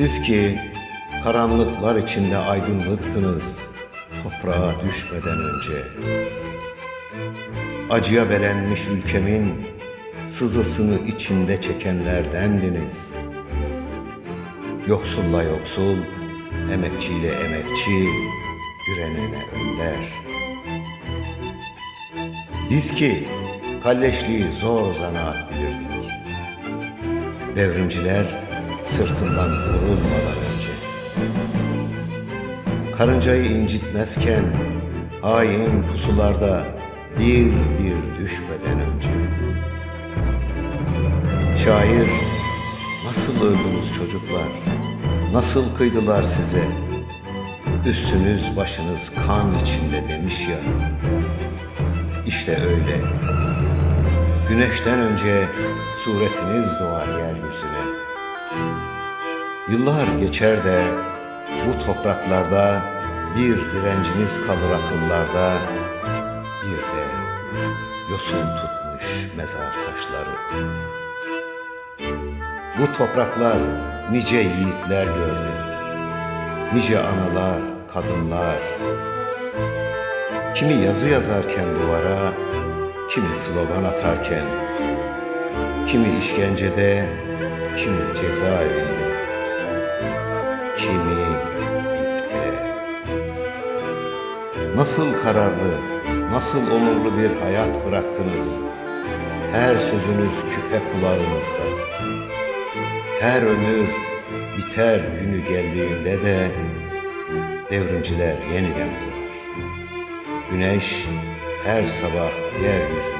Siz ki karanlıklar içinde aydınlıktınız toprağa düşmeden önce. Acıya belenmiş ülkemin sızısını içinde çekenlerdendiniz. Yoksulla yoksul, emekçiyle emekçi, direnene önder. Biz ki kalleşliği zor zanaat bilirdik. Devrimciler sırtından vurulmadan önce. Karıncayı incitmezken hain pusularda bir bir düşmeden önce. Şair nasıl öldünüz çocuklar? Nasıl kıydılar size? Üstünüz başınız kan içinde demiş ya. İşte öyle. Güneşten önce suretiniz doğar yeryüzüne. Yıllar geçer de bu topraklarda bir direnciniz kalır akıllarda, bir de yosun tutmuş mezar taşları. Bu topraklar nice yiğitler gördü, nice analar, kadınlar. Kimi yazı yazarken duvara, kimi slogan atarken, kimi işkencede, kimi cezaevinde, kimi ipte. Nasıl kararlı, nasıl onurlu bir hayat bıraktınız. Her sözünüz küpe kulağınızda. Her ömür biter günü geldiğinde de devrimciler yeniden doğar. Güneş her sabah yeryüzünü